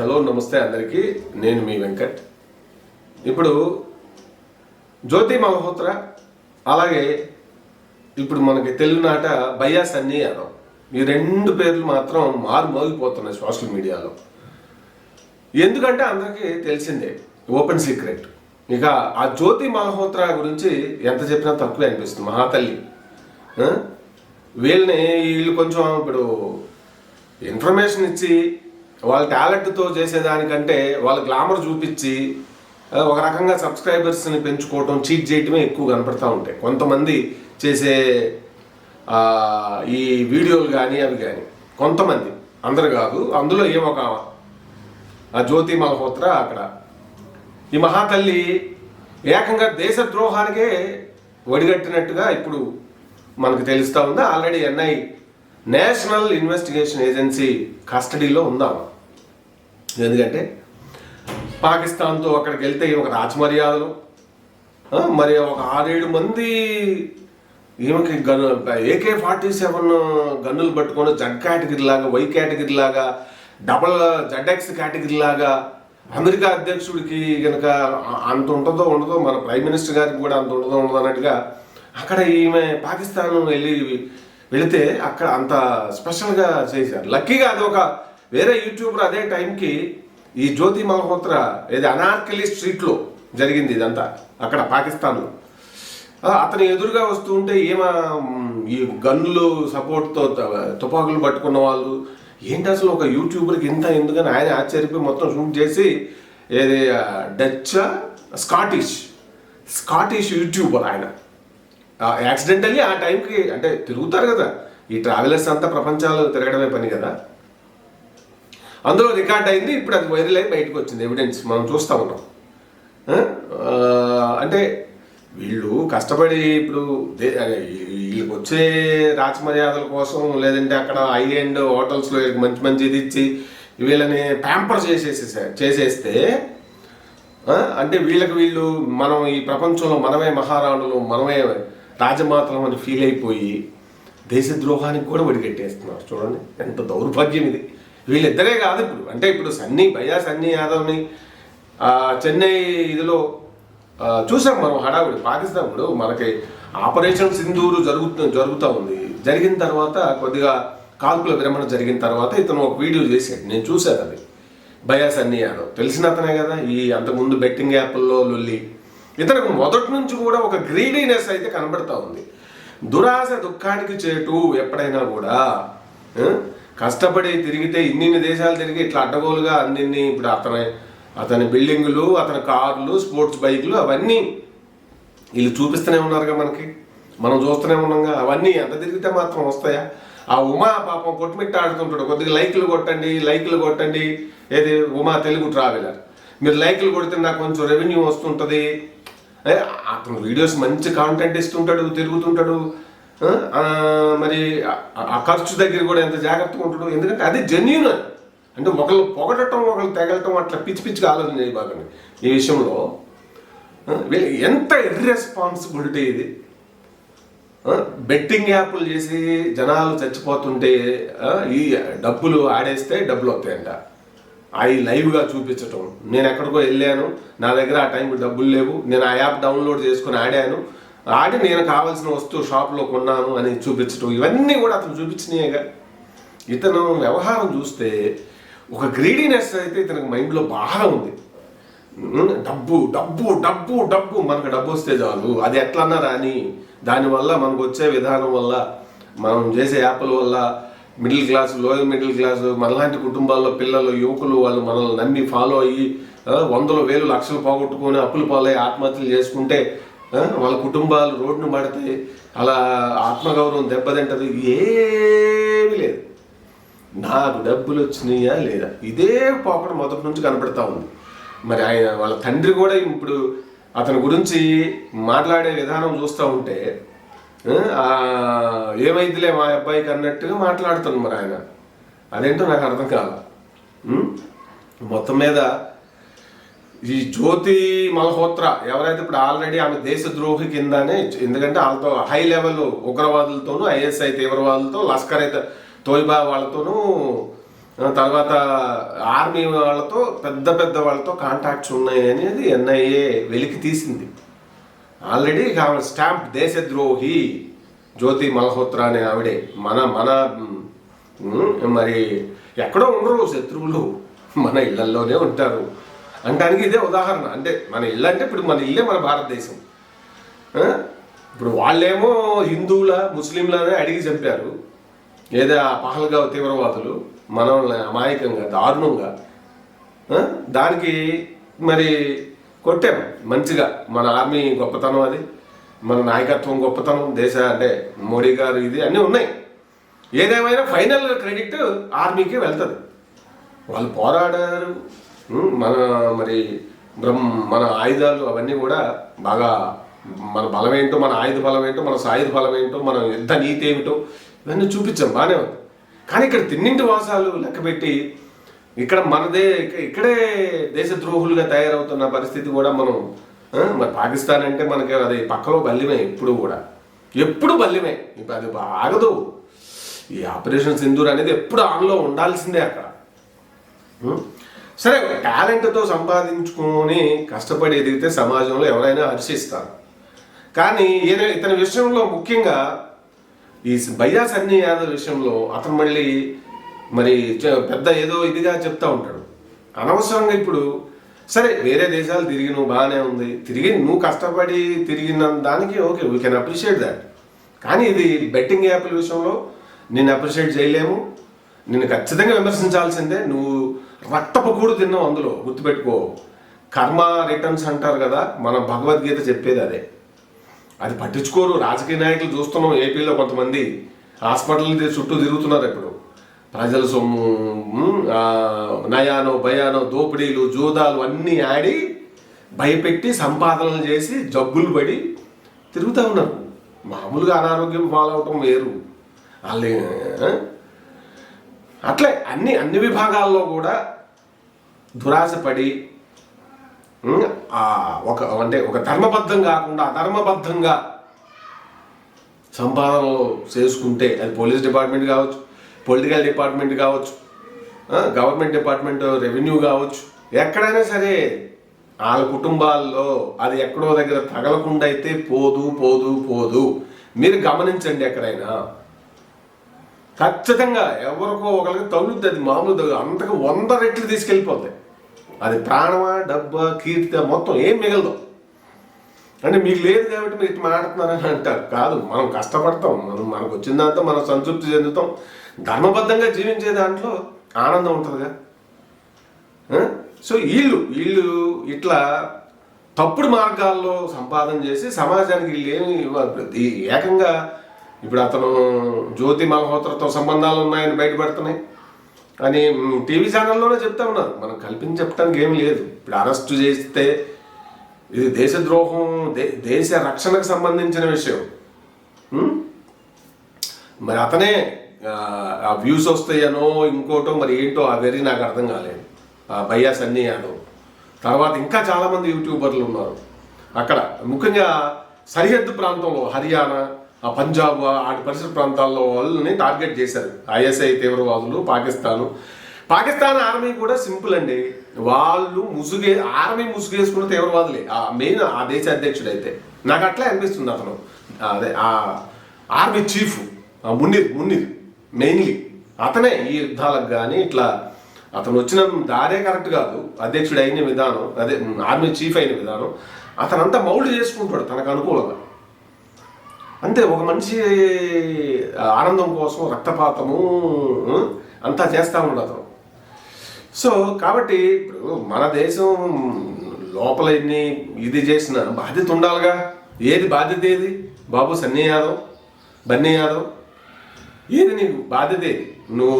Hello నమస్తే అందరికీ. నేను మీ వెంకట్. ఇప్పుడు జ్యోతి మల్హోత్రా అలాగే ఇప్పుడు మనకి తెలుగునాట బయ్యా సన్నీ యాదవ్. ఈ రెండు పేర్లు మాత్రం మారు మోగిపోతున్నాయి సోషల్ మీడియాలో. ఎందుకంటే అందరికీ తెలిసిందే ఓపెన్ సీక్రెట్. ఇక ఆ జ్యోతి మల్హోత్రా గురించి ఎంత చెప్పినా తక్కువే అనిపిస్తుంది మహాతల్లి. వీళ్ళని వీళ్ళు కొంచెం ఇప్పుడు ఇన్ఫర్మేషన్ ఇచ్చి వాళ్ళ టాలెంట్తో చేసేదానికంటే వాళ్ళ గ్లామర్ చూపించి ఒక రకంగా సబ్స్క్రైబర్స్ని పెంచుకోవటం చీట్ చేయటమే ఎక్కువ కనపడతా ఉంటాయి. కొంతమంది చేసే ఈ వీడియోలు కానీ అవి కానీ కొంతమంది. అందరు కాదు. అందులో ఏమో ఆ జ్యోతి మల్హోత్రా అక్కడ. ఈ మహాతల్లి ఏకంగా దేశద్రోహానికే వడిగట్టినట్టుగా ఇప్పుడు మనకు తెలుస్తూ ఉంది. Already NI national investigation agency కస్టడీలో ఉందాం ఎందుకంటే పాకిస్తాన్తో అక్కడికి వెళ్తే ఒక రాజమర్యాదలు మరి ఒక ఆరేడు మంది ఈమెకి gun A K forty seven గన్నులు పట్టుకొని జడ్ కేటగిరీ లాగా వై కేటగిరీ లాగా డబల్ జడ్ఎక్స్ కేటగిరీ లాగా అమెరికా అధ్యక్షుడికి కనుక అంత ఉంటుందో ఉండదో మన ప్రైమ్ మినిస్టర్ గారికి కూడా అంత ఉంటుందో ఉండదు అన్నట్టుగా అక్కడ ఈమె పాకిస్తాన్ వెళ్ళి వెళితే అక్కడ అంత స్పెషల్గా చేశారు. లక్కీగా అది ఒక వేరే యూట్యూబర్ అదే టైంకి ఈ జ్యోతి మల్హోత్రా ఏది అనార్కలి స్ట్రీట్లో జరిగింది ఇదంతా అక్కడ పాకిస్తాన్లో. అతని ఎదురుగా వస్తూ ఉంటే ఏమా ఈ గన్నులు సపోర్ట్తో తుపాకులు పట్టుకున్న వాళ్ళు ఏంటి అసలు ఒక యూట్యూబర్కి ఇంత ఎందుకని ఆయన ఆశ్చర్యపోయి మొత్తం షూట్ చేసి ఏది డచ్ స్కాటిష్ స్కాటిష్ యూట్యూబర్ ఆయన. యాక్సిడెంటల్లీ ఆ టైంకి అంటే తిరుగుతారు కదా ఈ ట్రావెలర్స్ అంతా ప్రపంచాలు తిరగడమే పని కదా. అందులో రికార్డ్ అయింది ఇప్పుడు అది వైరల్ అయి బయటకు వచ్చింది ఎవిడెన్స్ మనం చూస్తూ ఉన్నాం. అంటే వీళ్ళు కష్టపడి ఇప్పుడు దే- వీళ్ళకి వచ్చే రాజమర్యాదల కోసం లేదంటే అక్కడ హై హోటల్స్లో మంచి మంచి ఇది ఇచ్చి వీళ్ళని ప్యాంపర్ చేసేసే చేసేస్తే అంటే వీళ్ళకి వీళ్ళు మనం ఈ ప్రపంచంలో మనమే మహారాణులు మనమే రాజమాతలం అని ఫీల్ అయిపోయి దేశద్రోహానికి కూడా ఒడిగట్టేస్తున్నారు. చూడండి ఎంత దౌర్భాగ్యం ఇది. వీళ్ళిద్దరే కాదు ఇప్పుడు. అంటే ఇప్పుడు సన్నీ భయ్యా సన్నీ యాదవ్ని చెన్నై ఇదిలో చూసాం మనం హడావుడి. పాకిస్తాన్ ఇప్పుడు మనకి ఆపరేషన్ సింధూరు జరుగుతూ జరుగుతూ ఉంది. జరిగిన తర్వాత కొద్దిగా కాల్పుల విరమణ జరిగిన తర్వాత ఇతను ఒక వీడియో చేశాడు. నేను చూశాను అది. బయాస్ అన్ని యాదవ్. తెలిసిన అతనే కదా ఈ అంతకుముందు బెట్టింగ్ యాప్ల్లో లొల్లి. ఇతనికి మొదటి నుంచి కూడా ఒక గ్రీడీనెస్ అయితే కనబడతా ఉంది. దురాశ దుఃఖానికి చేటు ఎప్పుడైనా కూడా కష్టపడి తిరిగితే ఇన్నిన్ని దేశాలు తిరిగి ఇట్లా అడ్డగోలుగా అన్నిన్ని ఇప్పుడు అతని అతని బిల్డింగులు అతని కార్లు స్పోర్ట్స్ బైకులు అవన్నీ వీళ్ళు చూపిస్తూనే ఉన్నారుగా మనకి. మనం చూస్తూనే ఉన్నాంగా. అవన్నీ ఎంత తిరిగితే మాత్రం వస్తాయా? ఆ ఉమా పాపం కొట్టుమిట్ట ఆడుతుంటాడు కొద్దిగా లైక్లు కొట్టండి లైక్లు కొట్టండి. ఏది? ఉమా తెలుగు ట్రావెలర్. మీరు లైక్లు కొడితే నాకు కొంచెం రెవెన్యూ వస్తుంటుంది. అతను వీడియోస్ మంచి కాంటెంట్ ఇస్తుంటాడు తిరుగుతుంటాడు. మరి ఆ- ఖర్చు దగ్గర కూడా ఎంత జాగ్రత్తగా ఉంటాడు ఎందుకంటే అది జెన్యున్ అంటే ఒకళ్ళు పొగడటం ఒకళ్ళు తెగలటం అట్లా పిచ్చి పిచ్చిగా ఆలోచన చేయబాకండి. ఈ విషయంలో వీళ్ళు ఎంత ఇర్రెస్పాన్సిబిలిటీ ఇది. బెట్టింగ్ యాప్లు చేసి జనాలు చచ్చిపోతుంటే ఈ డబ్బులు ఆడేస్తే డబ్బులు వస్తాయంట. అవి లైవ్గా చూపించటం. నేను ఎక్కడికో వెళ్ళాను నా దగ్గర ఆ టైంకి డబ్బులు లేవు నేను ఆ యాప్ డౌన్లోడ్ చేసుకుని ఆడాను ఆడి నేను కావాల్సిన వస్తువు షాప్లో కొన్నాను అని చూపించటం ఇవన్నీ కూడా అతను చూపించినాయిగా ఇతను వ్యవహారం చూస్తే ఒక గ్రీడీనెస్ అయితే ఇతనికి మైండ్లో బాగా ఉంది. డబ్బు డబ్బు డబ్బు డబ్బు మనకు డబ్బు వస్తే చాలు. అది ఎట్లన్నా రాని దానివల్ల మనకు వచ్చే విధానం వల్ల మనం చేసే యాప్ల వల్ల middle class lower middle class మనలాంటి కుటుంబాల్లో పిల్లలు యువకులు వాళ్ళు మనల్ని నమ్మి ఫాలో అయ్యి వందల వందలు వేలు లక్షలు పోగొట్టుకొని అప్పులు పాలై ఆత్మహత్యలు చేసుకుంటే వాళ్ళ కుటుంబాలు రోడ్డును పడితే అలా ఆత్మగౌరవం దెబ్బతింటది. ఏమీ లేదు. నాకు డబ్బులు వచ్చినాయా లేదా? ఇదే పోకడ మొదటి నుంచి కనపడతా ఉంది. మరి ఆయన వాళ్ళ తండ్రి కూడా ఇప్పుడు అతని గురించి మాట్లాడే విధానం చూస్తూ ఉంటే ఏమైందిలే మా అబ్బాయికి అన్నట్టుగా మాట్లాడుతాను మరి ఆయన. అదేంటో నాకు అర్థం కాదు మొత్తం మీద ఈ జ్యోతి మల్హోత్రా ఎవరైతే ఇప్పుడు ఆల్రెడీ ఆమె దేశద్రోహి కిందనే ఎందుకంటే వాళ్ళతో హై లెవెల్ ఉగ్రవాదులతోనూ ఐఎస్ఐ తీవ్రవాదులతో లష్కర్ అయితే తోయిబా వాళ్ళతోనూ తర్వాత ఆర్మీ వాళ్ళతో పెద్ద పెద్ద వాళ్ళతో కాంటాక్ట్స్ ఉన్నాయి అనేది ఎన్ఐఏ వెలికి తీసింది. ఆల్రెడీ ఆమె స్టాంప్ దేశద్రోహి జ్యోతి మల్హోత్రా అనే ఆవిడే. మన మన మరి ఎక్కడో ఉండరు శత్రువులు. మన ఇళ్ళల్లోనే ఉంటారు. అంటానికి ఇదే ఉదాహరణ. అంటే మన ఇల్లు అంటే ఇప్పుడు మన ఇల్లే మన భారతదేశం. ఇప్పుడు వాళ్ళేమో హిందువుల ముస్లింలనే అడిగి చంపారు. ఏదో పహల్గా పహల్గావ్ తీవ్రవాదులు మనల్ని అమాయకంగా దారుణంగా దానికి మరి కొట్టాం మంచిగా. మన ఆర్మీ గొప్పతనం అది మన నాయకత్వం గొప్పతనం దేశ అంటే మోడీ గారు ఇది అన్నీ ఉన్నాయి. ఏదేమైనా ఫైనల్ క్రెడిట్ ఆర్మీకి వెళ్తుంది. వాళ్ళు పోరాడారు. మన మరి బ్రహ్మ మన ఆయుధాలు అవన్నీ కూడా బాగా మన బలం ఏంటో మన ఆయుధ బలం ఏంటో మన సాయుధ బలం ఏంటో మన యుద్ధ నీతి ఏమిటో ఇవన్నీ చూపించాం బాగానే ఉంది. కానీ ఇక్కడ తిన్నింటి వాసాలు లెక్కపెట్టి ఇక్కడ మనదే ఇక- ఇక్కడే దేశద్రోహులుగా తయారవుతున్న పరిస్థితి కూడా మనం మరి పాకిస్తాన్ అంటే మనకి అది పక్కలో బల్లిమే ఎప్పుడు కూడా. ఎప్పుడు బల్లిమే. ఇప్పుడు అది ఆగదు. ఈ ఆపరేషన్ సింధూర్ అనేది ఎప్పుడు ఆన్లో ఉండాల్సిందే అక్కడ. సరే టాలెంట్తో సంపాదించుకొని కష్టపడి ఎదిగితే సమాజంలో ఎవరైనా హర్షిస్తారు. కానీ ఏదైనా ఇతని విషయంలో ముఖ్యంగా ఈ బయ్యా సన్నీ యాదవ్ విషయంలో అతను మళ్ళీ మరి పెద్ద ఏదో ఇదిగా చెప్తా ఉంటాడు. అనవసరంగా ఇప్పుడు సరే వేరే దేశాలు తిరిగి నువ్వు బాగానే ఉంది. తిరిగి నువ్వు కష్టపడి తిరిగిన దానికి okay we can appreciate that కానీ ఇది బెట్టింగ్ యాప్ల విషయంలో నేను అప్రిషియేట్ చేయలేము. నిన్ను ఖచ్చితంగా విమర్శించాల్సిందే నువ్వు రక్తపు కూడు తిన్నాం అందులో గుర్తుపెట్టుకో. కర్మ రిటర్న్స్ అంటారు కదా మన భగవద్గీత చెప్పేది అదే. అది పట్టించుకోరు రాజకీయ నాయకులు చూస్తున్నాం ఏపీలో కొంతమంది. హాస్పిటల్ చుట్టూ తిరుగుతున్నారు ఇప్పుడు. ప్రజల సొమ్ము నయానో భయానో దోపిడీలు జూదాలు అన్నీ ఆడి భయపెట్టి సంపాదనలు చేసి జబ్బులు పడి తిరుగుతూ ఉన్నారు. మామూలుగా అనారోగ్యం పాలవటం వేరు. వాళ్ళు అట్లే అన్ని అన్ని విభాగాల్లో కూడా దురాశపడి ఒక అంటే ఒక ధర్మబద్ధం కాకుండా అధర్మబద్ధంగా సంపాదనలు చేసుకుంటే అది పోలీస్ డిపార్ట్మెంట్ కావచ్చు పొలిటికల్ డిపార్ట్మెంట్ కావచ్చు గవర్నమెంట్ డిపార్ట్మెంట్ రెవెన్యూ కావచ్చు ఎక్కడైనా సరే వాళ్ళ కుటుంబాల్లో అది ఎక్కడో దగ్గర తగలకుండా అయితే పోదు పోదు పోదు. మీరు గమనించండి ఎక్కడైనా. ఖచ్చితంగా ఎవరికో ఒకరికి తగులుతుంది అది మామూలు అంతకు వంద రెట్లు తీసుకెళ్ళిపోతాయి. అది ప్రాణమా డబ్బా కీర్తి మొత్తం ఏం మిగలదు. అంటే మీకు లేదు కాబట్టి మీరు ఇట్లా మాట్లాడుతున్నారని అంటారు. కాదు మనం కష్టపడతాం. మనం మనకు వచ్చిన దాంతో మనం సంతృప్తి చెందుతాం. ధర్మబద్ధంగా జీవించే దాంట్లో ఆనందం ఉంటుందిగా. సో వీళ్ళు వీళ్ళు ఇట్లా తప్పుడు మార్గాల్లో సంపాదన చేసి సమాజానికి వీళ్ళు ఏమి ఇవ్వాలి? ఏకంగా ఇప్పుడు అతను జ్యోతి మల్హోత్రతో సంబంధాలు ఉన్నాయని బయటపడుతున్నాయి. అని టీవీ ఛానల్లోనే చెప్తా ఉన్నారు మనం కల్పించి చెప్పడానికి ఏం లేదు. ఇప్పుడు అరెస్ట్ చేస్తే ఇది దేశద్రోహం దే దేశ రక్షణకు సంబంధించిన విషయం. మరి అతనే ఆ, ఆ వ్యూస్ వస్తాయనో ఇంకోటో మరి ఏంటో ఆ వెరీ నాకు అర్థం కాలేదు. ఆ భయ్యా సన్నీ యాదవ్. తర్వాత ఇంకా చాలామంది యూట్యూబర్లు ఉన్నారు. అక్కడ ముఖ్యంగా సరిహద్దు ప్రాంతంలో హర్యానా ఆ పంజాబ్ ఆటి పరిసర ప్రాంతాల్లో వాళ్ళని టార్గెట్ చేశారు. ఐఎస్ఐ తీవ్రవాదులు పాకిస్తాను. పాకిస్తాన్ ఆర్మీ కూడా సింపుల్ అండి. వాళ్ళు ముసుగే ఆర్మీ ముసుగేసుకున్న తీవ్రవాదులే. ఆ మెయిన్ ఆ దేశ అధ్యక్షుడు అయితే నాకు అట్లా అనిపిస్తుంది అతను. అదే ఆ ఆర్మీ చీఫ్ ఆ మున్నీర్ మున్నీర్ మెయిన్లీ. అతనే ఈ యుద్ధాలకు కానీ ఇట్లా అతను వచ్చిన దారే కరెక్ట్ కాదు. అధ్యక్షుడు అయిన విధానం అదే ఆర్మీ చీఫ్ అయిన విధానం. అతనంతా మౌల్డ్ చేసుకుంటాడు తనకు అనుకూలంగా. అంతే ఒక మనిషి ఆనందం కోసం రక్తపాతము అంతా చేస్తూ ఉన్నాడు అతను. సో కాబట్టి మన దేశం లోపల ఎన్ని ఇది చేసిన బాధ్యత ఉండాలిగా. ఏది బాధ్యత ఏది? బాబు సన్నీ యాదవ్ బన్నీ యాదవ్ ఏది నీకు బాధ్యత ఏది? నువ్వు